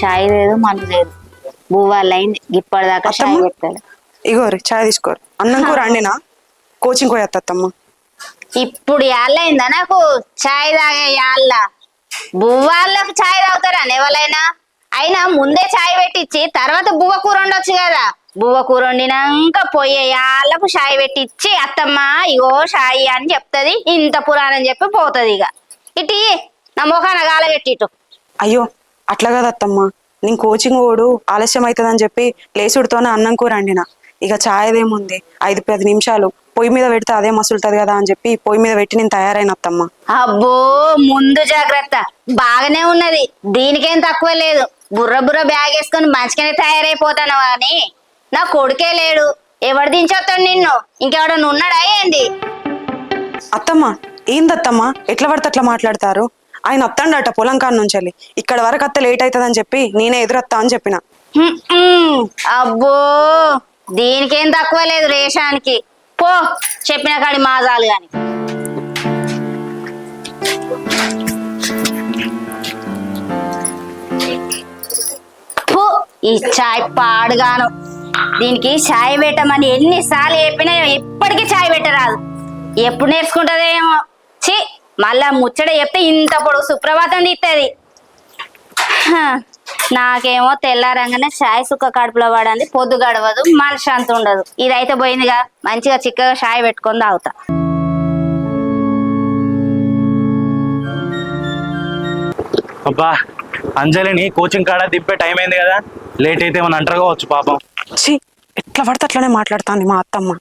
షాయి లేదు మన లేదు. బువ్వాళ్ళు అయింది ఇప్పటిదాకా షాయి అత్తమ్మ? పెట్టాలి. ఇగోరి చాయ్ తీసుకోరు అన్నం కూర అండినా కోచింగ్ పోయేత్తమ్మ ఇప్పుడు యాళ్ళైందా నాకు? చాయ్ తాగే యాళ్ళ బువ్వాళ్ళకు చాయ్ తాగుతారా? ఎవరైనా అయినా ముందే చాయ్ పెట్టించి తర్వాత బువ్వ కూర వండొచ్చు కదా. బువ్వ కూర వండినాక పోయే యాళ్ళకు చాయ్ పెట్టించి అత్తమ్మ ఇగో షాయి అని చెప్తది. ఇంత పురాణం చెప్పి పోతది ఇక ఇటు ఇయ్యి, నా ముఖాన గాలగెట్టిటు అయ్యో అట్లా కదా అత్తమ్మ. నేను కోచింగ్ ఓడు ఆలస్యం అవుతుందని చెప్పి లేసుడితోనే అన్నం కూర అండినా ఇక చాయ్ ఏముంది? ఐదు పది నిమిషాలు. పొయ్యి మీద పెడితే అదే మసులుతుంది కదా అని చెప్పి పొయ్యి మీద పెట్టి నేను తయారైన అత్తమ్మ. అబ్బో ముందు జాగ్రత్త. బాగానే ఉన్నది. దీనికేం తక్కువ లేదు. బుర్ర బుర్ర బ్యాగ్ వేసుకొని మంచిగానే తయారైపోతాను అని నా కొడుకే లేడు. ఎవడు దించొస్తాడు నిన్ను? ఇంకెవడన్నా ఉన్నాడా ఏంది? అత్తమ్మ ఏందత్తమ్మ? ఎట్లా పడితే అట్లా మాట్లాడతారు? ఆయన అత్తండట పొలం కాడ నుంచి వెళ్ళి ఇక్కడ వరకు అత్త లేట్ అవుతుందని చెప్పి నేనే ఎదురొత్తా అని చెప్పిన. అబ్బో! దీనికేం తక్కువ లేదు రేషానికి. పో చెప్పిన కాడి మాజాలు గాని. పో ఈ చాయ్ పాడుగాను. దీనికి చాయ్ పెట్టమని ఎన్నిసార్లు చెప్పినా ఎప్పటికీ చాయ్ పెట్టరాదు. ఎప్పుడు నేర్చుకుంటదేమో? చి మళ్ళా ముచ్చట చెప్తే ఇంత పొడుగు సుప్రభాతం తీస్తుంది హ, నాకేమో తెల్లారంగానే చాయ్ సుక్క కడుపులో పడంది పొద్దు గడవదు మనశ్శాంతి ఉండదు. ఇదైతే పోయిందిగా మంచిగా చిక్కగా చాయ్ పెట్టుకొని తాగుతా. అబ్బా అంజలిని కోచింగ్ కాడ దింపే టైం అయింది కదా లేట్ అయితే ఏమన్నా అంటారు కావచ్చు పాపం. ఛీ ఎట్లా పడితే అట్లనే మాట్లాడుతుంది మా అత్తమ్మ.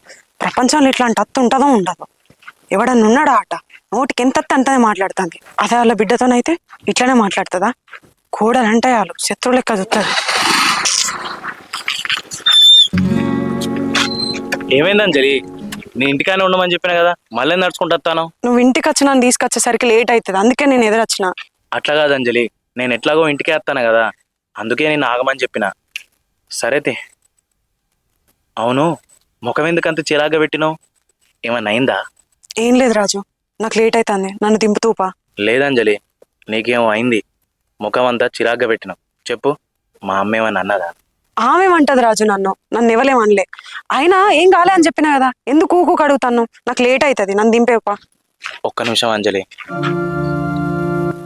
ప్రపంచంలో ఇట్లాంటి అత్త ఉంటుందో ఉండదో. ఎవడన్నా ఉన్నాడా ఆట? నోటికి ఎంత అంతనే మాట్లాడుతుంది. అదే వాళ్ళ బిడ్డతోనైతే ఇట్లనే మాట్లాడుతుందా? కోడలంటే వాళ్ళు శత్రువు లెక్క చూస్తుంది ఏమైంది అంజలి? నీ ఇంటికానే ఉండమని చెప్పిన కదా మళ్ళీ నడుచుకుంటూ వస్తాను? నువ్వు ఇంటికి వచ్చి నన్ను తీసుకొచ్చేసరికి లేట్ అవుతుంది. అందుకే నేను ఎదురొచ్చిన. అట్లా కాదు అంజలి నేను ఎట్లాగో ఇంటికే వస్తాను కదా? అందుకే నేను ఆగమని చెప్పిన. సరేతే అవును ముఖం ఎందుకంత చిరాగ్గా పెట్టినావు? ఏమన్నా అయిందా? ఏం లేదు రాజు. నాకు లేట్ అవుతుంది నన్ను దింపుతూపా లేదంజలి నీకేమో అయింది. ముఖం అంతా చిరాగ్గా పెట్టినావు. చెప్పు మా అమ్మ ఏమన్నా అన్నదా? ఆమెమంటది రాజు నన్ను? నన్ను ఇవ్వలేమనలే అయినా ఏం కాలే అని చెప్పినా కదా? ఎందుకు ఊకు అడుగుతాను? నాకు లేట్ అవుతుంది నన్ను దింపేపా ఒక్క నిమిషం అంజలి.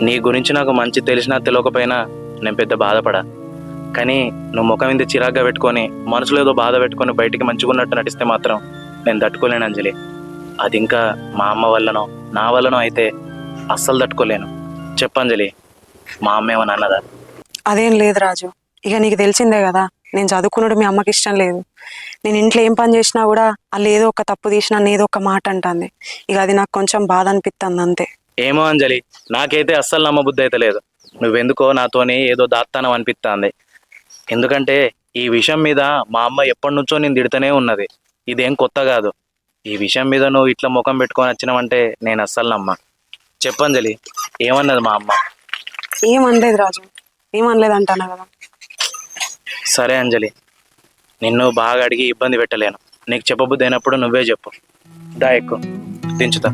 నీ గురించి నాకు మంచి తెలిసినా తెలియకపోయినా నేను పెద్ద బాధపడా. కానీ నువ్వు ముఖం ఇంత చిరాగ్గా పెట్టుకొని మనసులో ఏదో బాధ పెట్టుకొని బయటికి మంచిగున్నట్టు నటిస్తే మాత్రం నేను తట్టుకోలేను అంజలి. అది ఇంకా మా అమ్మ వల్లనో నా వల్లనో అయితే అస్సలు తట్టుకోలేను. చెప్పంజలి మా అమ్మ ఏమన్నా అన్నదా అదేం లేదు రాజు. ఇక నీకు తెలిసిందే కదా నేను చదువుకున్నాడు మీ అమ్మకి ఇష్టం లేదు. నేను ఇంట్లో ఏం పని చేసినా కూడా వాళ్ళు ఏదో ఒక తప్పు తీసినా ఏదో ఒక మాట అంటుంది. ఇక అది నాకు కొంచెం బాధ అనిపిస్తుంది అంతే. ఏమో అంజలి నాకైతే అస్సలు నమ్మబుద్ధి అయితే లేదు. నువ్వెందుకో నాతోని ఏదో దాత్తానం అనిపిస్తుంది ఎందుకంటే ఈ విషయం మీద మా అమ్మ ఎప్పటి నుంచో నేను తిడుతూనే ఉన్నది. ఇదేం కొత్త కాదు. ఈ విషయం మీద నువ్వు ఇట్లా ముఖం పెట్టుకొని వచ్చినావంటే నేను అస్సలు నమ్మ చెప్పంజలి ఏమన్నది మా అమ్మ? ఏం అనలేదు రాజు ఏం అనలేదు అంటాను కదా. సరే అంజలి నిన్ను బాగా అడిగి ఇబ్బంది పెట్టలేను. నీకు చెప్పబుద్ధి అయినప్పుడు నువ్వే చెప్పు. దా ఎక్కువ దించుతా.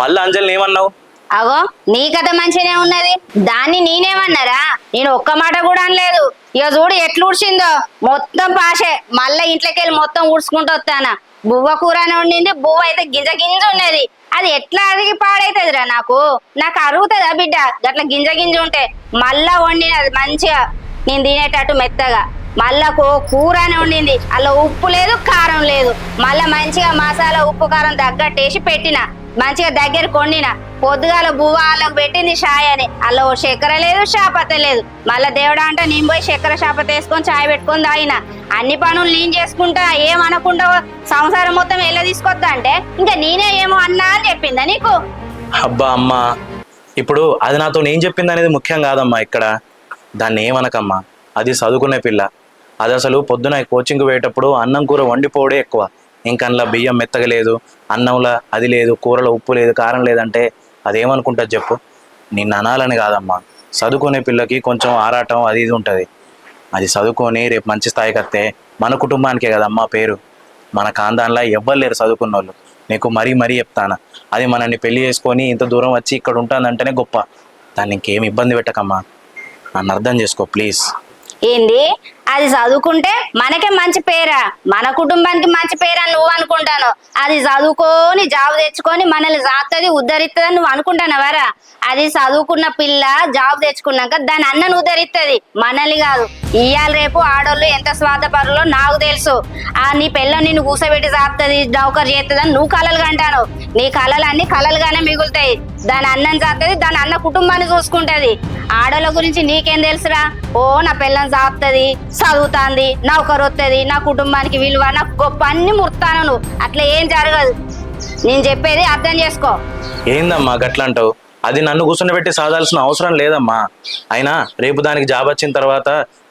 మళ్ళీ అంజలిని ఏమన్నావు? అగో నీ కథ మంచిగానే ఉన్నది. దాన్ని నేనేమన్నారా? నేను ఒక్క మాట కూడా అనలేదు. ఇక చూడు ఎట్లు ఊడ్చిందో. మొత్తం పాషే. మళ్ళీ ఇంట్లోకి వెళ్ళి మొత్తం ఊడ్చుకుంటూ వస్తానా. బువ్వ కూర అని ఉండింది బువ్వ అయితే గింజ గింజ ఉన్నది. అది ఎట్లా అరిగి పాడైతుందిరా నాకు? నాకు అరుగుతుందా బిడ్డ? గట్ల గింజ గింజ ఉంటే మళ్ళా వండినది మంచిగా. నేను తినేటట్టు మెత్తగా. మళ్ళా కూర అని ఉండింది అలా ఉప్పు లేదు కారం లేదు. మళ్ళా మంచిగా మసాలా ఉప్పు కారం తగ్గట్టేసి పెట్టిన. మంచిగా దగ్గర కొండిన. పొద్దుగాల బువ్వ వాళ్ళకు పెట్టింది షాయ్ అని. అలా ఓ చక్కెర లేదు షాపత లేదు. మళ్ళా దేవుడా అంటే నేను పోయి చక్కెర షాపత వేసుకొని చాయ్ పెట్టుకొని తాగిన. అన్ని పనులు నేను చేసుకుంటా ఏమనకుండా సంసారం మొత్తం ఎలా తీసుకొద్దా అంటే ఇంకా నేనే ఏమో అన్నా అని చెప్పిందా నీకు? అబ్బా అమ్మా ఇప్పుడు అది నాతో నేను చెప్పింది అనేది ముఖ్యం కాదమ్మా ఇక్కడ. దాన్ని ఏమనకమ్మా అది చదువుకునే పిల్ల. అది అసలు పొద్దున కోచింగ్ పోయేటప్పుడు అన్నం కూర వండిపోవడే ఎక్కువ. ఇంకన్లా బియ్యం మెత్తగా లేదు అన్నంలో అది లేదు కూరలో ఉప్పు లేదు కారం లేదంటే అదేమనుకుంటుంది చెప్పు? నిన్ను అనాలని కాదమ్మా. చదువుకునే పిల్లకి కొంచెం ఆరాటం అది ఇది ఉంటుంది. అది చదువుకొని రేపు మంచి స్థాయికి వస్తే మన కుటుంబానికే కదమ్మా పేరు. మన కాందాన్లో ఎవ్వరు లేరు చదువుకున్న వాళ్ళు నీకు మరీ మరీ చెప్తాను? అది మనల్ని పెళ్ళి చేసుకొని ఇంత దూరం వచ్చి ఇక్కడ ఉంటుందంటేనే గొప్ప. దాన్ని ఇంకేం ఇబ్బంది పెట్టకమ్మా. నన్ను అర్థం చేసుకో ప్లీజ్. ఏంది? అది చదువుకుంటే మనకే మంచి పేరా? మన కుటుంబానికి మంచి పేరా నువ్వు అనుకుంటాను? అది చదువుకొని జాబ్ తెచ్చుకొని మనల్ని జాతది ఉద్ధరిస్తుంది నువ్వు అనుకుంటానవరా అది చదువుకున్న పిల్ల జాబ్ తెచ్చుకున్నాక దాని అన్నను ఉద్ధరిస్తుంది మనల్ని కాదు. ఇవాళ రేపు ఆడోళ్ళు ఎంత స్వార్థపరులో నాకు తెలుసు. ఆ నీ పిల్ల నిన్ను కూసబెట్టి జాపుతుంది డౌకర్ చేస్తుంది నువ్వు కలలు కంటాను నీ కళలు అన్ని కలలుగానే మిగులుతాయి. దాని అన్నం చేస్తుంది దాని అన్న కుటుంబాన్ని చూసుకుంటది. ఆడోళ్ళ గురించి నీకేం తెలుసురా? ఓ నా పిల్లని సాపుతుంది చదువుతాంది నౌకరు వస్తుంది నా కుటుంబానికి విలువ నాకు గొప్ప అన్ని ముడతాను నువ్వు అట్లా ఏం జరగదు. నేను చెప్పేది అర్థం చేసుకో. ఏందమ్మా గట్లంటావు? అది నన్ను కూర్చుండబెట్టి సాధాల్సిన అవసరం లేదమ్మా. అయినా రేపు దానికి జాబ్ వచ్చిన తర్వాత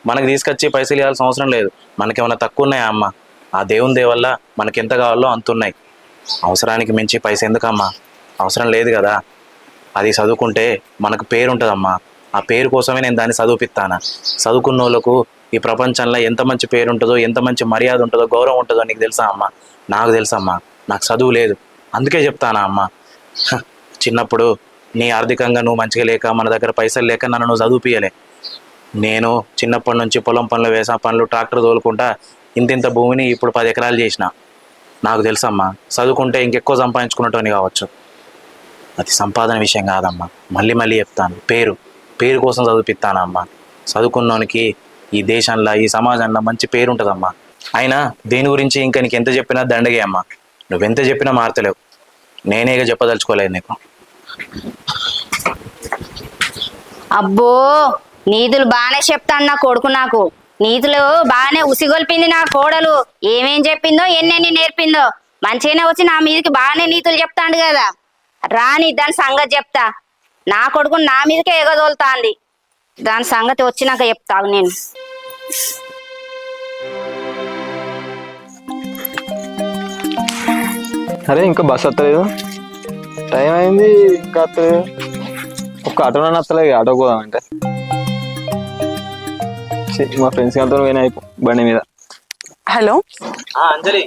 మనకి తీసుకొచ్చి పైసలు ఇవ్వాల్సిన అవసరం లేదు. మనకేమైనా తక్కువ ఉన్నాయా అమ్మ? ఆ దేవుని దేవల్ల మనకి ఎంత కావాలో అంత ఉన్నాయి. అవసరానికి మించి పైస ఎందుకమ్మా? అవసరం లేదు కదా. అది చదువుకుంటే మనకు పేరు ఉంటుందమ్మా ఆ పేరు కోసమే నేను దాన్ని చదివిపిస్తాను చదువుకున్న వాళ్ళకు ఈ ప్రపంచంలో ఎంత మంచి పేరు ఉంటుందో ఎంత మంచి మర్యాద ఉంటుందో గౌరవం ఉంటుందో నీకు తెలుసా అమ్మా? నాకు తెలుసమ్మా నాకు చదువు లేదు. అందుకే చెప్తానా అమ్మా? చిన్నప్పుడు నీ ఆర్థికంగా నువ్వు మంచిగా లేక మన దగ్గర పైసలు లేక నన్ను నువ్వు చదువుపియలే నేను చిన్నప్పటి నుంచి పొలం పనులు వేసా పనులు ట్రాక్టర్ తోలుకుంటా ఇంతింత భూమిని ఇప్పుడు పది ఎకరాలు చేసిన. నాకు తెలుసమ్మా చదువుకుంటే ఇంకెక్కువ సంపాదించుకున్నట్టుని కావచ్చు. అది సంపాదన విషయం కాదమ్మా. మళ్ళీ మళ్ళీ చెప్తాను. పేరు. పేరు కోసం చదివిపిస్తానమ్మా చదువుకున్నోనికి ఈ దేశంలో ఈ సమాజంలో మంచి పేరు ఉంటుందమ్మా అయినా దేని గురించి ఇంకా నీకు ఎంత చెప్పినా దండగే అమ్మా. నువ్వెంత చెప్పినా మారతలేవు. నేనేగా చెప్పదలుచుకోలేదు నీకు. అబ్బో నీతులు బాగానే చెప్తాను నా కొడుకు నాకు. నీతులు బాగానే ఉసిగొల్పింది నా కోడలు. ఏమేం చెప్పిందో ఎన్నెన్ని నేర్పిందో. మంచిగానే వచ్చి నా మీదకి బాగానే నీతులు చెప్తాండు కదా. రాని దాని సంగతి చెప్తా. నా కొడుకు నా మీదకే ఎగదోలుతాంది. దాని సంగతి వచ్చినాక చెప్తాను నేను. అరే ఇంకా బస్ వస్తలేదు. టైం అయింది ఇంకా వస్తలేదు. ఒక్క ఆటోలో వస్తలేదు ఆటో పోదామంటే మా ఫ్రెండ్స్ వెళ్తారు పోయినా బండి మీద. హలో? అంజలి.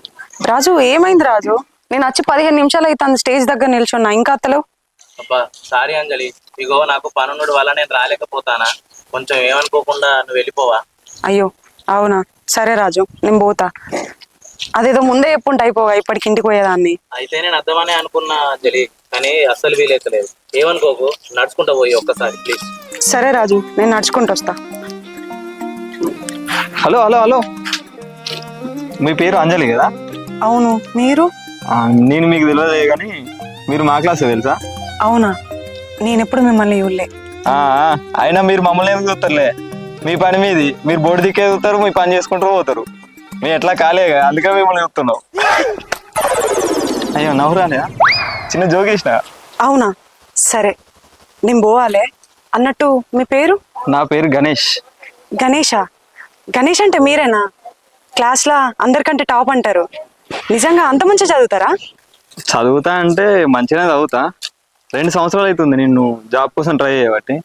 రాజు ఏమైంది రాజు? నేను వచ్చి పదిహేను నిమిషాలు అవుతుంది స్టేజ్ దగ్గర నిల్చున్నా ఇంకా అత్తలేవు అబ్బా సారీ అంజలి. ఇగో నాకు పనున్నడు వల్ల నేను రాలేకపోతానా. కొంచెం ఏమనుకోకుండా నువ్వు వెళ్ళిపోవా. అయ్యో అవునా? సరే రాజు నేను పోతా. అదేదో ముందే చెప్పుంటే అయిపోగా ఇప్పటికి ఇంటికి పోయేదాన్ని. అయితే నేను అర్థమనే అనుకున్నా అంజలి. కానీ అస్సలు వీలైతలేదు. ఏమనుకోకు? నడుచుకుంటా పోయి ఒక్కసారి ప్లీజ్ సరే రాజు నేను నడుచుకుంటూ వస్తా. Hello hello hello. మీ పేరు అంజలి కదా? అవును మీరు? ఆ, నేను మీకు తెలియదే కానీ మీరు మా క్లాస్ తెలుసా? అవునా? నేను ఎప్పుడు మిమ్మల్ని ఆ, ఆ, అయినా మీరు మమ్మల్ని ఏమి చూస్తారులే? మీ పని మీది. మీరు బోర్డు దిక్కే చూస్తారు మీ పని చేసుకుంటూ పోతారు. మేము ఎట్లా కాలేగా? అందుకే మిమ్మల్ని చూస్తున్నాం. అయ్యో నవ్వురాలే చిన్న జోకేసిన అవునా? సరే నేను పోవాలే. అన్నట్టు మీ పేరు? నా పేరు గణేష్. గణేషా? గణేష్ అంటే మీరేనా? క్లాస్లో అందరికంటే టాప్ అంటారు. నిజంగా అంత మంచిగా చదువుతారా? చదువుతా అంటే మంచిగానే చదువుతా. రెండు సంవత్సరాలు అవుతుంది నేను జాబ్ కోసం ట్రై చేయబట్టి.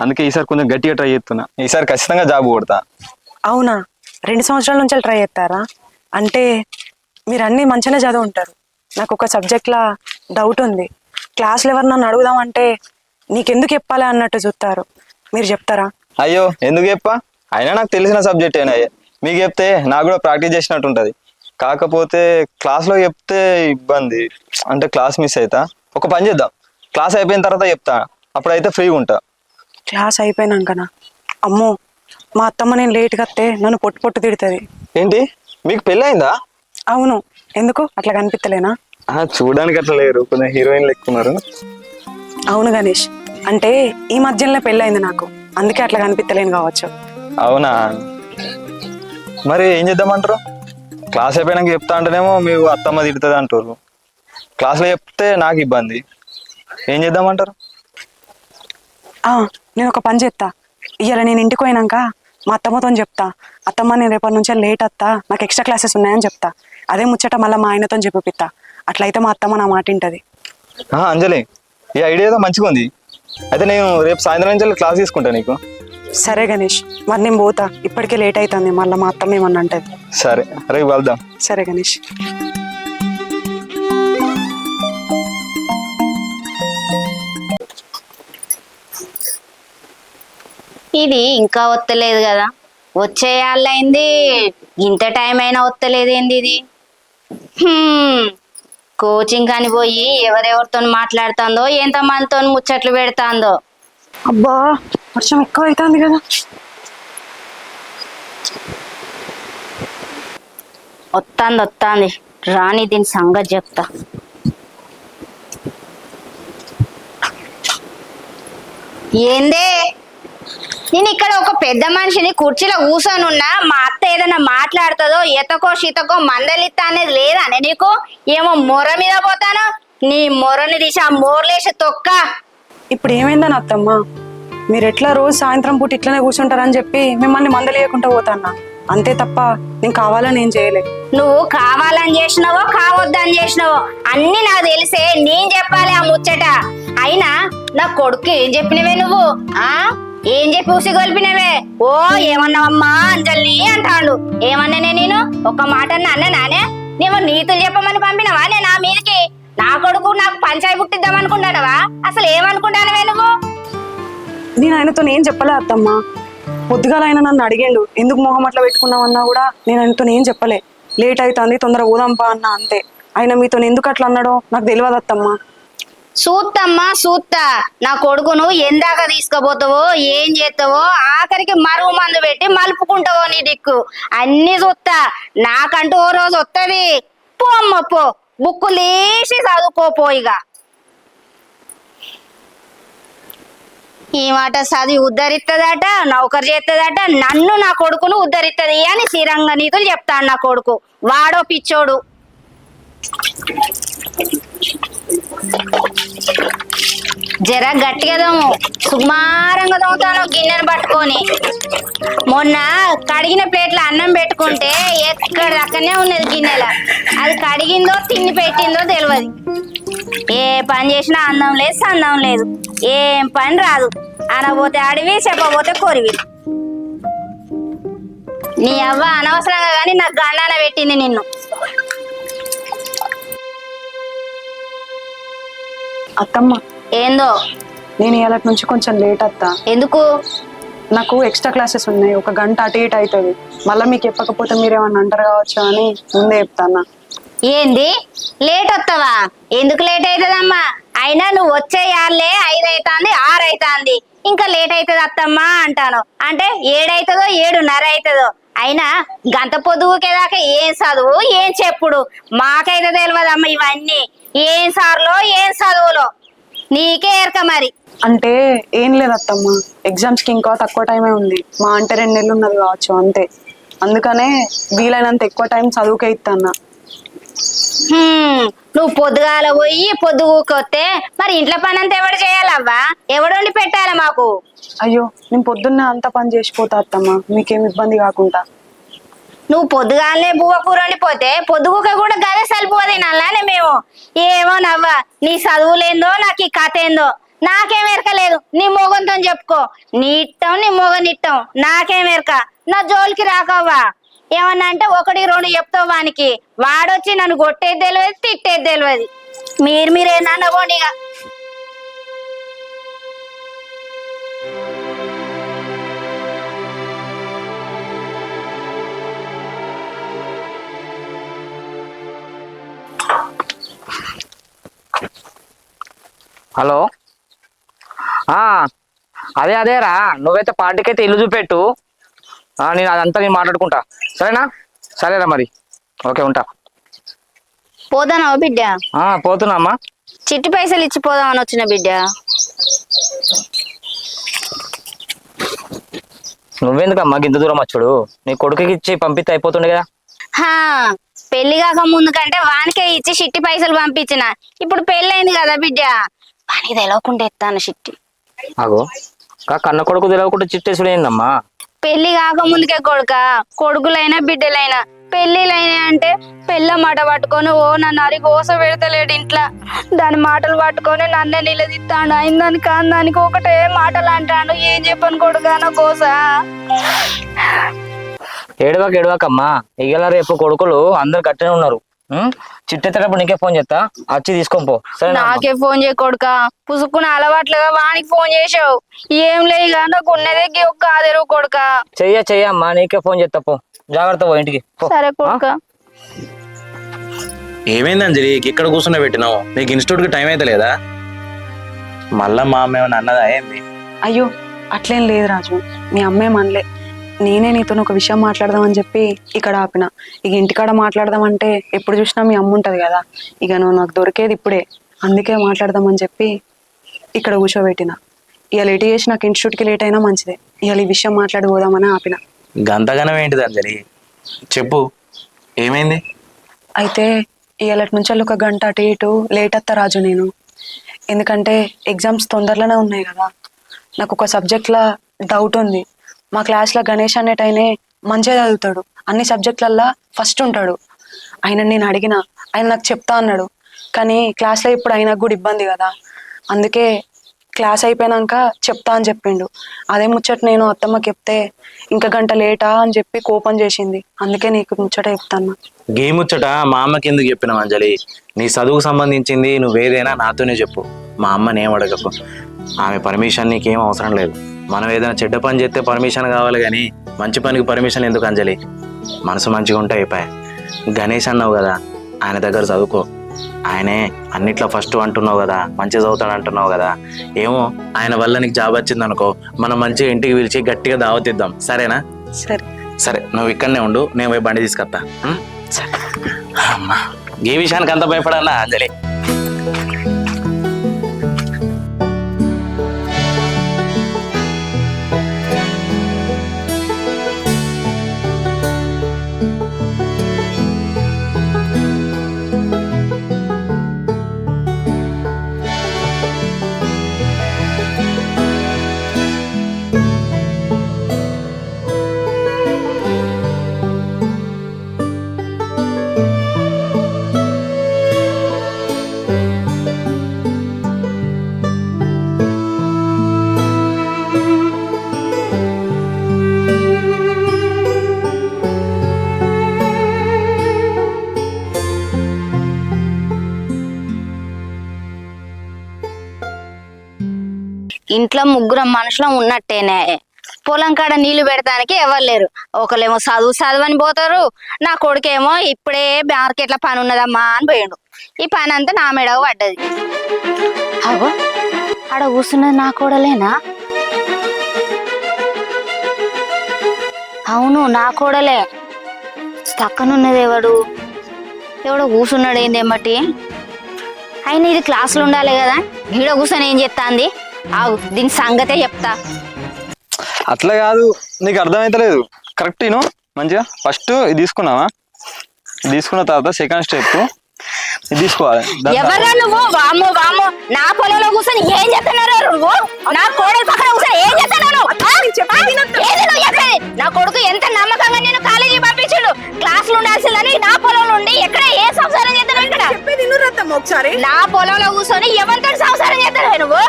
అందుకే ఈసారి కొంచెం గట్టిగా ట్రై చేస్తున్నా. ఈసారి ఖచ్చితంగా జాబ్ కొడతా. అవునా? రెండు సంవత్సరాల నుంచి ట్రై చేస్తారా? అంటే మీరు అన్నీ మంచిగానే చదువు ఉంటారు. నాకు ఒక సబ్జెక్ట్లా డౌట్ ఉంది. క్లాస్లో ఎవరు నన్ను అడుగుదామంటే నీకెందుకు చెప్పాలి అన్నట్టు చూస్తారు. మీరు చెప్తారా? అయ్యో ఎందుకు చెప్పా? అయినా నాకు తెలిసిన సబ్జెక్ట్ అయినా మీకు చెప్తే నాకు కూడా ప్రాక్టీస్ చేసినట్టు ఉంటుంది. కాకపోతే క్లాస్లో చెప్తే ఇబ్బంది. అంటే క్లాస్ మిస్ అవుతా ఒక పని చేద్దాం. క్లాస్ అయిపోయిన తర్వాత చెప్తా. అప్పుడైతే ఫ్రీగా ఉంటా. క్లాస్ అయిపోయినాకనా అమ్మో మా అత్తమ్మ నేను లేట్గా వస్తే నన్ను పొట్టు పొట్టు తిడుతుంది. ఏంటి? మీకు పెళ్ళయిందా? అవును. ఎందుకు? అట్లా కనిపించలేనా చూడడానికి అట్లా లేరు. కొంచెం హీరోయిన్ లెక్కున్నారు అవును గణేష్. అంటే ఈ మధ్యలోనే పెళ్ళైంది నాకు. అందుకే అట్లా కనిపించలేను కావచ్చు. అవునా? మరి ఏం చేద్దామంటారు? క్లాస్ అయిపోయినాక చెప్తా అంటేనేమో మీరు అత్తమ్మ తిడుతుంది అంటారు క్లాస్లో చెప్తే నాకు ఇబ్బంది. ఏం చేద్దామంటారు? నేను ఒక పని చెప్తా ఇవాళ నేను ఇంటికి పోయినాక మా అత్తమ్మతో చెప్తా. అత్తమ్మ నేను రేపటి నుంచే లేట్ వస్తా నాకు ఎక్స్ట్రా క్లాసెస్ ఉన్నాయని చెప్తా. అదే ముచ్చట మళ్ళీ మా ఆయనతో చెప్పు పిత్త అట్లయితే మా అత్తమ్మ నా మాట వింటది అంజలి ఈ ఐడియా ఏదో మంచిగా ఉంది. అయితే నేను రేపు సాయంత్రం నుంచి క్లాస్ తీసుకుంటా నీకు. సరే గణేష్ మరి నేను పోతా. ఇప్పటికే లేట్ అవుతుంది మళ్ళీ మా అత్తమ్మ ఏమన్నా అంటది సరే రేపు వెళ్దాం సరే గణేష్. ఇది ఇంకా వత్తలేదు కదా. వచ్చేయాలైంది ఇంత టైం అయినా వత్తలేదు ఏంది ఇది. కోచింగ్ అని పోయి ఎవరెవరితో మాట్లాడుతుందో ఎంత మందితో ముచ్చట్లు పెడతాందో. అబ్బా వర్షం ఎక్కువ అవుతుంది కదా. వత్తాంది వత్తాంది రాని దీని సంగతి చెప్తా. ఏందే? నేను ఇక్కడ ఒక పెద్ద మనిషిని కుర్చీలో కూర్చొనున్నా మా అత్త ఏదైనా మాట్లాడుతుందో ఎతకో శీతకో మందలిత్తా అనేది లేదానే నీకు ఏమో మొర మీద పోతాను నీ మొరని తీసి ఆ మోర్లేసి తొక్క. ఇప్పుడు ఏమైందని అత్తమ్మ? మీరు ఎట్లా రోజు సాయంత్రం పూట ఇట్లనే కూర్చుంటారని చెప్పి మిమ్మల్ని మందలేయకుండా పోతాన్నా అంతే తప్ప నేను కావాలని ఏం చేయలే. నువ్వు కావాలని చేసినావో కావద్దని చేసినావో అన్ని నాకు తెలిసే నేను చెప్పాలి ఆ ముచ్చట. అయినా నా కొడుకు ఏం చెప్పినవే నువ్వు ఆ? ఏం చెప్పి ఉసి గొల్పినవే? ఓ ఏమన్నావమ్మా? అంజల్ని అంటాడు. ఏమన్నానే నేను? ఒక మాట అన్న నానే? నువ్వు నీతులు చెప్పమని పంపినవా నేను నా మీదకి? నా కొడుకు నాకు పంచాయి పుట్టిద్దాం అనుకుంటానవా అసలు ఏమనుకుంటానవే నువ్వు? నేను ఆయనతో నేను చెప్పలే అత్తమ్మా. పొద్దుగాల ఆయన నన్ను అడిగాడు ఎందుకు మొహం అట్లా పెట్టుకున్నావన్నా కూడా నేను ఆయనతో నేను చెప్పలే. లేట్ అవుతుంది తొందర ఊదంపా అన్న అంతే. ఆయన మీతో ఎందుకు అట్లా అన్నాడో నాకు తెలియదు అత్తమ్మా. సూత్తమ్మా సూత్త నా కొడుకును ఎందాక తీసుకుపోతావో ఏం చేస్తావో ఆఖరికి మరుగు మందు పెట్టి మలుపుకుంటావో నీ దిక్కు. అన్ని చూస్తా నాకంటూ ఓ రోజు వస్తుంది పో అమ్మ పో. బుక్కు లేచి చదువుకోపోయిగా ఈ మాట చదివి ఉద్ధరిస్తుందట నౌకరు చేస్తుందట నన్ను నా కొడుకును ఉద్ధరిస్తుంది అని శ్రీరంగ నీతులు చెప్తాడు నా కొడుకు. వాడో పిచ్చోడు. జర గట్టిగా దోము. సుమారంగా దోముతాను గిన్నెను పట్టుకొని. మొన్న కడిగిన ప్లేట్లో అన్నం పెట్టుకుంటే ఎక్కడ అక్కడనే ఉన్నది గిన్నెల. అది కడిగిందో తిండి పెట్టిందో తెలియదు ఏ పని చేసినా అందం లేదు సందం లేదు. ఏం పని రాదు. అనబోతే అడివి చెప్పబోతే కొరివి. నీ అవ్వ అనవసరంగా కానీ నాకు గండాన పెట్టింది నిన్ను. అత్తమ్మ. ఏందో? నేను ఇవాళ నుంచి కొంచెం లేట్ అత్తా. ఎందుకు? నాకు ఎక్స్ట్రా క్లాసెస్ ఉన్నాయి. ఒక గంట అటు ఇటు అవుతుంది మళ్ళీ మీకు చెప్పకపోతే మీరేమన్నా అంటారు కావచ్చు అని ముందే చెప్తానా ఏంది? లేట్ వస్తావా ఎందుకు లేట్ అవుతుందమ్మా అయినా నువ్వు వచ్చే యాళ్ళే ఐదు అవుతుంది ఆరు అవుతుంది ఇంకా లేట్ అవుతుంది అత్తమ్మా అంటాను. అంటే ఏడైతుందో ఏడున్నర అవుతుందో అయినా గంత పొద్దుకేదాకా ఏం చదువు ఏం చెప్పుడు? మాకైతే తెలియదమ్మా ఇవన్నీ. ఏం సార్లో ఏం చదువులో? నీకే ఎరక మరి. అంటే ఏం లేదు అత్తమ్మ ఎగ్జామ్స్కి ఇంకా తక్కువ టైమే ఉంది. మా అంటే రెండు నెలలు ఉన్నది కావచ్చు అంతే. అందుకనే వీలైనంత ఎక్కువ టైం చదువుకే ఇస్తాన్నా హ్మ్, నువ్వు పొద్దుగాల పోయి పొద్దుగుకొస్తే మరి ఇంట్లో పని అంతా ఎవడు చేయాలవ్వా? ఎవడొండి పెట్టాలి మాకు? అయ్యో నేను పొద్దున్నే అంత పని చేసిపోతా అత్తమ్మ. మీకేం ఇబ్బంది కాకుండా. నువ్వు పొద్దుగాలనే బువ్వ కూర వండిపోతే పొద్దుగుక కూడా గదే సరిపోదు నల్లనే మేము. ఏమో నవ్వ. నీ చదువులేందో నాకు ఈ కథ ఏందో నాకేం ఎరకలేదు నీ మొగంతో చెప్పుకో. నీ ఇట్టం నీ మొగని నిట్టం నాకేం ఎరక. నా జోలికి రాకవ్వా. ఏమన్నా అంటే ఒకటి రెండు చెప్తావు వానికి. వాడొచ్చి నన్ను కొట్టేది తెలియదు తిట్టేది తెలియదు మీరు మీరేనా పోండి ఇక. హలో? ఆ, అదే అదేరా నువ్వైతే పార్టీకి అయితే ఇల్లు చూపెట్టు. నేను అదంతా నేను మాట్లాడుకుంటా. సరేనా? సరేరా మరి. ఓకే ఉంటా. పోదానా బిడ్డ? ఆ, పోతున్నా అమ్మా. చిట్టి పైసలు ఇచ్చి పోదామని వచ్చిన బిడ్డ. నువ్వెందుకమ్మా గింత దూరం వచ్చుడు? నీ కొడుకుకి ఇచ్చి పంపిస్తే అయిపోతుండే కదా. పెళ్ళి కాక ముందు కంటే వానికే ఇచ్చి చిట్టి పైసలు పంపించిన. ఇప్పుడు పెళ్ళైంది కదా బిడ్డ. వానికి తెలవకుండా ఎత్తాను చిట్టి. అగో కా కన్న కొడుకు తెలియకుండా చిట్టేసుడు ఏందమ్మా? పెళ్ళి కాక ముందుకే కొడుక కొడుకులైనా బిడ్డలైనా. పెళ్ళిళ్ళైనా అంటే పెళ్ళ మాట పట్టుకొని ఓ నన్ను అరి గోస పెడతలేడు ఇంట్లో. దాని మాటలు పట్టుకొని నన్నే నిలదీస్తాడు అయిందని కాని దానికి ఒకటే మాటలు అంటాడు ఏం చెప్పను కొడుకా నా గోస ఏడవాక ఏడవాకమ్మా. ఇగల రేపు కొడుకులు అందరు కట్టినే ఉన్నారు? చిట్టెత్తేటప్పుడు నీకే ఫోన్ చేస్తా? వచ్చి తీసుకొని పో. సరే నాకే ఫోన్ చేయ కొడుక. పుసుకున్న అలవాట్లుగా వానికి ఫోన్ చేసావు ఏం లేక నాకు ఉన్నదే ఒక్క ఆదేరు కొడుక. చెయ్య చెయ్యమ్మా నీకే ఫోన్ చేస్తా పో. జాగ్రత్త పో ఇంటికి. సరే కొడుక. ఏమైంది అంజలి? ఇక్కడ కూర్చుని పెట్టినావు? నీకు ఇన్స్టిట్యూట్కి టైం అయితే లేదా? మళ్ళా మా అమ్మ ఏమైనా అన్నదా? ఏంది? అయ్యో అట్లేం లేదు రాజు. మీ అమ్మే మనలే నేనే నీతో ఒక విషయం మాట్లాడదామని చెప్పి ఇక్కడ ఆపిన. ఇక ఇంటికాడ మాట్లాడదామంటే ఎప్పుడు చూసినా మీ అమ్మ ఉంటది కదా. ఇక నువ్వు నాకు దొరికేది ఇప్పుడే. అందుకే మాట్లాడదామని చెప్పి ఇక్కడ కూర్చోబెట్టిన. ఇక లేట్ చేసి నాకు ఇన్స్టిట్యూట్కి లేట్ అయినా మంచిదే. ఇవాళ ఈ విషయం మాట్లాడిపోదామని ఆపిన. గంతగనం ఏంటిది అంజలి? చెప్పు. ఏమైంది? అయితే ఇవాళ నుంచి ఒక గంట అటు ఇటు లేట్ అత్తా రాజు నేను. ఎందుకంటే ఎగ్జామ్స్ తొందరలోనే ఉన్నాయి కదా. నాకు ఒక సబ్జెక్ట్లో డౌట్ ఉంది. మా క్లాస్లో గణేష్ అనేటైనే మంచిగా చదువుతాడు. అన్ని సబ్జెక్టులల్లో ఫస్ట్ ఉంటాడు. ఆయన నేను అడిగిన ఆయన నాకు చెప్తా అన్నాడు. కానీ క్లాస్లో ఇప్పుడు ఆయనకు కూడా ఇబ్బంది కదా. అందుకే క్లాస్ అయిపోయినాక చెప్తా అని చెప్పిండు. అదే ముచ్చట నేను అత్తమ్మ చెప్తే ఇంకా గంట లేటా? అని చెప్పి కోపం చేసింది. అందుకే నీకు ముచ్చట చెప్తాను. గేమ్ ముచ్చట మా అమ్మకి ఎందుకు చెప్పిన అంజలి? నీ చదువుకు సంబంధించింది నువ్వేదైనా నాతోనే చెప్పు. మా అమ్మని ఏం అడగకు. ఆమె పర్మిషన్ నీకేం అవసరం లేదు. మనం ఏదైనా చెడ్డ పని చేస్తే పర్మిషన్ కావాలి కానీ మంచి పనికి పర్మిషన్ ఎందుకు అంజలి? మనసు మంచిగా ఉంటే అయిపోయా. గణేష్ అన్నావు కదా ఆయన దగ్గర చదువుకో. ఆయనే అన్నిట్లో ఫస్ట్ అంటున్నావు కదా మంచిగా చదువుతాడు అంటున్నావు కదా. ఏమో ఆయన వల్ల నీకు జాబ్ వచ్చింది అనుకో మనం మంచిగా ఇంటికి పిలిచి గట్టిగా దావతిద్దాం సరేనా? సరే. సరే నువ్వు ఇక్కడనే ఉండు నేను పోయి బండి తీసుకొస్తా. ఏ విషయానికి అంత భయపడాలా అంజలి? ఇంట్లో ముగ్గురం మనుషులం ఉన్నట్టేనే. పొలం కాడ నీళ్ళు పెడతానికి ఎవరు లేరు. ఒకళ్ళేమో చదువు చదువని పోతారు. నా కొడుకేమో ఇప్పుడే మార్కెట్ల పని ఉన్నదమ్మా అని పోయిండు. ఈ పని అంతా నా మెడకు పడ్డది. అగో ఆడ కూర్చున్నది నా కోడలేనా? అవును నా కోడలే. పక్కనున్నది ఎవడు? ఎవడో కూర్చున్నాడు ఏందేమటి అయినా ఇది క్లాసులు ఉండాలి కదా. గీడ కూర్చొని ఏం చెప్తాంది ఆగు దీని సంగతే చెప్తా. అట్లా కాదు నీకు అర్థమైతలేదు. కరెక్ట్ నేను మంచిగా. ఫస్ట్ ఇది తీసుకున్నావా? తీసుకున్న తర్వాత సెకండ్ స్టెప్ తీసుకోవాలి ఎవరా నువ్వు? వామ్మో వామ్మో. నా పొలంలో కూర్చొని ఏం చెప్తున్నారు నువ్వు? నా కోడలు పక్కన కూర్చొని ఏం చెప్పేది నా కొడుకు ఎంత నమ్మకంగా నేను కాలేజీ పంపించాడు? క్లాసులు ఉండాల్సిందని నా పొలంలో ఉండి ఎక్కడ ఏ సంసారం ఇక్కడ? రత్తమ్మ ఒకసారి. నా పొలంలో కూర్చొని ఎవరితో సంసారం చేస్తున్నావు నువ్వు?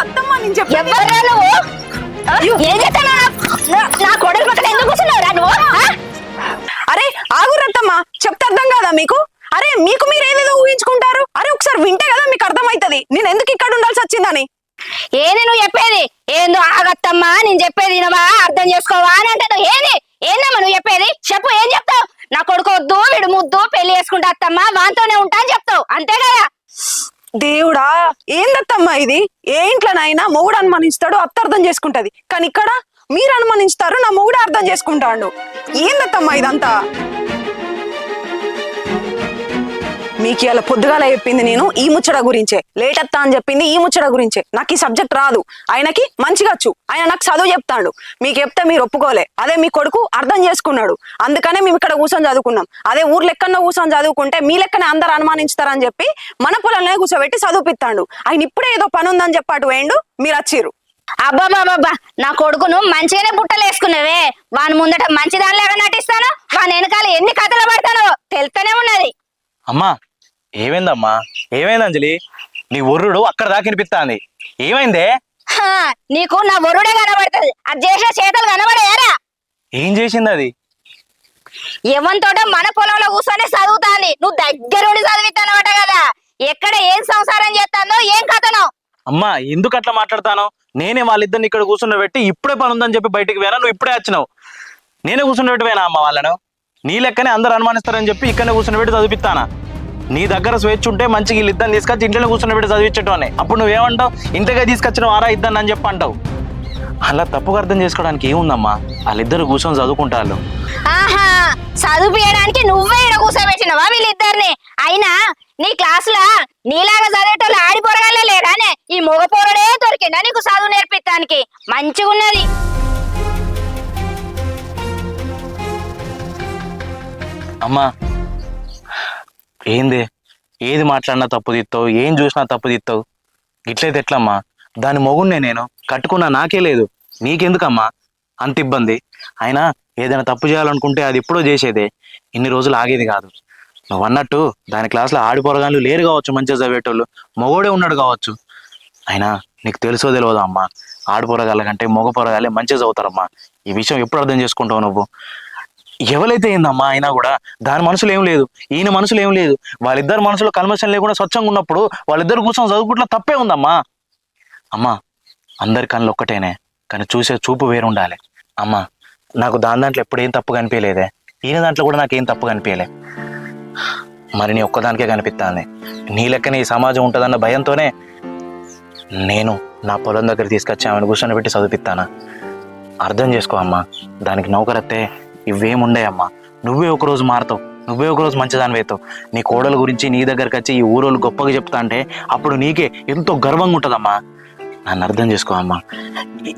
అత్తమ్మ నేను చెప్ప ఎవర్రా నువ్వు? ఏం చేస్తున్నావు? నా- కొడలు పక్కన ఎందుకు కూర్చున్నావురా నువ్వు? అరే ఆగు రత్తమ్మ చెప్తే అర్థం కాదా మీకు? అరే మీకు మీరు ఏదేదో ఊహించుకుంటారు? అరే ఒకసారి వింటే కదా మీకు అర్థమైతది నేను ఎందుకు ఇక్కడ ఉండాల్సి వచ్చిందని? ఏంది నువ్వు చెప్పేది? ఏందో ఆగత్తమ్మా నేను చెప్పేది వినవా అర్థం చేసుకోవా అని అంటాడు. ఏంది? ఏందమ్మా నువ్వు చెప్పేది? చెప్పు ఏం చెప్తావు? నా కొడుకు వద్దు వీడు ముద్దు పెళ్ళి చేసుకుంటా అత్తమ్మా వాంతోనే ఉంటా అని చెప్తావు. అంతే కదా? దేవుడా ఏందత్తమ్మా ఇది? ఏ ఇంట్లోనైనా మొగుడు అనుమానిస్తాడు అత్త అర్థం చేసుకుంటది. కానీ ఇక్కడ మీరు అనుమానిస్తారు నా మొగుడు అర్థం చేసుకుంటాడు. ఏందత్తమ్మా ఇదంతా? మీకు ఇలా పొద్దుగాల చెప్పింది నేను ఈ ముచ్చట గురించే. లేట్ అత్తా అని చెప్పింది ఈ ముచ్చట గురించే. నాకు ఈ సబ్జెక్ట్ రాదు. ఆయనకి మంచిగా వచ్చు. ఆయన నాకు చదువు చెప్తాడు. మీకు చెప్తే మీరు ఒప్పుకోలే. అదే మీ కొడుకు అర్థం చేసుకున్నాడు. అందుకనే మేము ఇక్కడ కూర్చొని చదువుకున్నాం. అదే ఊరు లెక్కన కూర్చొని చదువుకుంటే మీ లెక్కనే అందరు అనుమానించుతారని చెప్పి మన పొలంలోనే కూర్చోబెట్టి చదువుపిస్తాడు. ఆయన ఇప్పుడే ఏదో పని ఉందని చెప్పి అటు వేయండు మీరు వచ్చిర్రు. అబ్బాబాబా నా కొడుకును మంచిగానే బుట్టలు వేసుకున్నావే. వాని ముందట మంచి దానిలాగా నటిస్తాను. వాని వెనకాల ఎన్ని కథలు పడతానో తెలుస్తూనే ఉన్నది. అమ్మా ఏమైందమ్మా? ఏమైంది అంజలి? నీ ఒర్రుడు అక్కడ దాకా వినిపిస్తాంది. ఏమైందే? హా, నీకు నా వరుడే కనబడుతుంది. అది చేసే చేతలు కనబడేయారా? ఏం చేసింది అది ఎవరితోట మన పొలంలో కూర్చొని చదువుతాంది. నువ్వు దగ్గరుండి చదివిస్తానమాట కదా. ఎక్కడ ఏం సంసారం చేస్తానో ఏం కథనో? అమ్మా ఎందుకు అట్లా మాట్లాడతాను? నేనే వాళ్ళిద్దరిని ఇక్కడ కూర్చుని పెట్టి ఇప్పుడే పని ఉందని చెప్పి బయటికి పోయినా నువ్వు ఇప్పుడే వచ్చినావు. నేనే కూర్చుని పెట్టి పోయినా అమ్మ వాళ్ళను? నీ లెక్కనే అందరు అనుమానిస్తారని చెప్పి ఇక్కడనే కూర్చుని పెట్టి చదివిస్తానా నీ దగ్గర స్వేచ్ఛ ఉంటే మంచిగా వీళ్ళిద్దరిని తీసుకొచ్చి ఇంట్లోనే కూర్చుని పెట్టి చదివించటం అప్పుడు నువ్వేమంటావు ఇంతగా తీసుకొచ్చిన వారా ఇద్దరిని అని చెప్పి అంటావు అలా తప్పుగా అర్థం చేసుకోవడానికి ఏముందమ్మా? వాళ్ళిద్దరు కూర్చొని చదువుకుంటారు. ఆహా చదువుపియడానికి నువ్వే ఇక్కడ కూర్చోబెట్టినవా వీళ్ళిద్దరిని? అయినా నీ క్లాసులా నీలాగా చదివేటోళ్ళు ఆడి పొరగాలే లేరానే ఈ మగ పొరడే దొరికిందా నీకు చదువు నేర్పించడానికి మంచిగా ఉన్నది అమ్మా ఏంది? ఏది మాట్లాడినా తప్పు తీస్తావు? ఏం చూసినా తప్పు తీస్తావు? ఇట్లయితే ఎట్లమ్మా? దాని మొగుడినే నేను. కట్టుకున్నా నాకే లేదు. నీకెందుకమ్మా? అంత ఇబ్బంది. అయినా ఏదైనా తప్పు చేయాలనుకుంటే అది ఎప్పుడో చేసేదే. ఇన్ని రోజులు ఆగేది కాదు. నువ్వు అన్నట్టు దాని క్లాస్లో ఆడిపోరగాళ్ళు లేరు కావచ్చు మంచిగా చదివేటోళ్ళు. మొగోడే ఉన్నాడు కావచ్చు. అయినా నీకు తెలుసో తెలియదు అమ్మా? ఆడిపోరగాళ్ళ కంటే మగ పొరగాలే మంచిగా చదువుతారమ్మా. ఈ విషయం ఎప్పుడు అర్థం చేసుకుంటావు నువ్వు? ఎవరైతే ఏందమ్మా అయినా కూడా దాని మనసులో ఏం లేదు. ఈయన మనసులో ఏం లేదు. వాళ్ళిద్దరు మనసులో కన్వర్షన్ లేకుండా స్వచ్ఛంగా ఉన్నప్పుడు వాళ్ళిద్దరు కూర్చొని చదువుకుంటే తప్పే ఉందమ్మా. అమ్మా అందరి కళ్ళు ఒక్కటేనే కానీ చూసే చూపు వేరు ఉండాలి అమ్మా నాకు దాని దాంట్లో ఎప్పుడు ఏం తప్పు కనిపించలేదే. ఈయన దాంట్లో కూడా నాకేం తప్పు కనిపించలే. మరి నీ ఒక్కదానికే కనిపిస్తుంది. నీ లెక్కనే ఈ సమాజం ఉంటుందన్న భయంతోనే నేను నా పొలం దగ్గర తీసుకొచ్చి ఆమెను కూర్చొని పెట్టి చదివిస్తానా అర్థం చేసుకో అమ్మా దానికి నౌకరత్తే ఇవేముండయమ్మా? నువ్వే ఒక రోజు మారుతావు. నువ్వే ఒక రోజు మంచిదాని అవుతావు. నీ కోడల గురించి నీ దగ్గరకు వచ్చి ఈ ఊరోళ్ళు గొప్పగా చెప్తా అంటే అప్పుడు నీకే ఎంతో గర్వంగా ఉంటుందమ్మా నన్ను అర్థం చేసుకో అమ్మా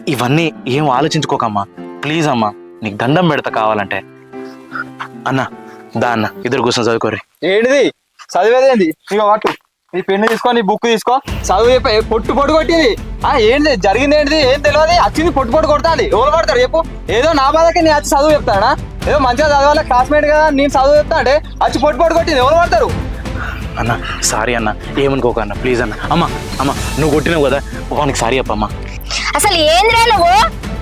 ఇవన్నీ ఏం ఆలోచించుకోకమ్మా. ప్లీజ్ అమ్మా నీకు దండం పెడతా కావాలంటే. అన్న దా అన్న ఇద్దరు కూర్చొని చదువుకోరి ఏంటిది? చదివేదేంది? ఇక వాటు ఈ పెన్ను తీసుకో నీ బుక్ తీసుకో. చదువు చెప్ప పొట్టు పొట్టు కొట్టింది? ఆ ఏంటి జరిగింది ఏంటిది ఏం తెలియదు వచ్చింది పొట్టు పొట్టు కొడతాది. ఎవరు పడతారు చెప్పు. ఏదో నా బాధకి నేను వచ్చి చదువు చెప్తాడా? ఏదో మంచిగా చదవాలి క్లాస్మేట్ కదా నేను చదువు చెప్తా అంటే వచ్చి పొట్టు పొట్టు కొట్టింది. ఎవరు పడతారు అన్న సారీ అన్న ఏమనుకోక అన్న ప్లీజ్ అన్న. అమ్మ అమ్మ నువ్వు కొట్టినావు కదా వానికి సారీ చెప్పమ్మా. అసలు ఏంద్రా నువ్వు?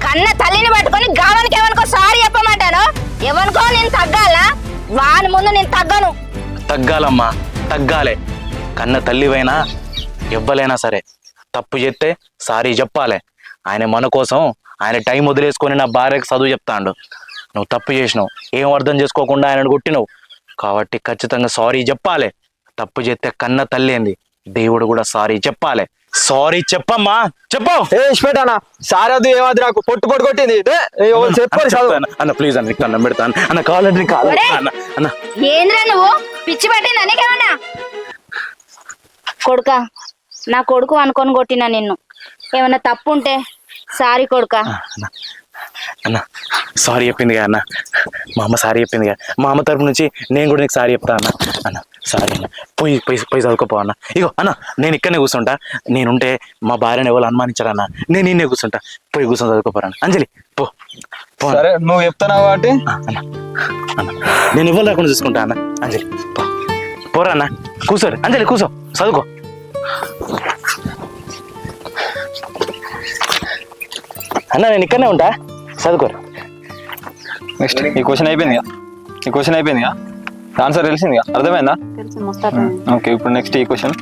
కన్న తల్లిని పట్టుకొని గావానికి ఎవరికో సారీ చెప్పమంటాను? ఎవరికో నేను తగ్గాలా వాని ముందు నేను తగ్గను. తగ్గాలమ్మా తగ్గాలే. కన్న తల్లివైనా ఎవ్వలైనా సరే తప్పు చేస్తే సారీ చెప్పాలి. ఆయన మన కోసం ఆయన టైం వదిలేసుకొని నా భార్యకు చదువు చెప్తాండు. నువ్వు తప్పు చేసినావు. ఏం అర్థం చేసుకోకుండా ఆయనను కొట్టినావు. కాబట్టి ఖచ్చితంగా సారీ చెప్పాలి. తప్పు చేస్తే కన్న తల్లి ఏంది? దేవుడు కూడా సారీ చెప్పాలి. సారీ చెప్పమ్మా. చెప్పు. ఏ సారీ వద్దు ఏమద్దు నాకు. పొట్టు పొట్టు కొట్టింది. చెప్పాలి. అన్న ప్లీజ్ అన్న దండం పెడతాను అన్న కావాలంటే కావాలి! అన్న అన్న. ఏంద్రా నువ్వు? పిచ్చి పట్టిందా నీకేమన్నా కొడుక నా కొడుకు అనుకొని కొట్టినా నిన్ను. ఏమన్నా తప్పు ఉంటే సారీ కొడుక. అన్న. అన్న సారీ చెప్పింది కదా అన్న. మా అమ్మ సారీ చెప్పింది కదా. మా అమ్మ తరపు నుంచి నేను కూడా నీకు సారీ చెప్తా అన్న. అన్న సారీ అన్న. పోయి పోయి పోయి చదువుకోపో అన్న. ఇగో అన్న నేను ఇక్కడనే కూర్చుంటా. నేనుంటే మా భార్యను ఎవరు అనుమానించారన్న నేను నిన్నే కూర్చుంటా. పోయి కూర్చొని చదువుకోపోరన్న అంజలి పో. సరే నువ్వు చెప్తున్నావు కాబట్టి అన్న. అన్న నేను ఇవ్వాలి రాకుండా చూసుకుంటా అన్న? అంజలి పో. పోరా అన్న. కూర్చోరు అంజలి కూర్చో చదువుకో. అన్న నేను ఇక్కడనే ఉంటా. చదువుకోరు నెక్స్ట్ ఈ క్వశ్చన్ అయిపోయింది ఈ క్వశ్చన్ అయిపోయింది ఆన్సర్ తెలిసింది అర్థమైందా? ఓకే ఇప్పుడు నెక్స్ట్ ఈ క్వశ్చన్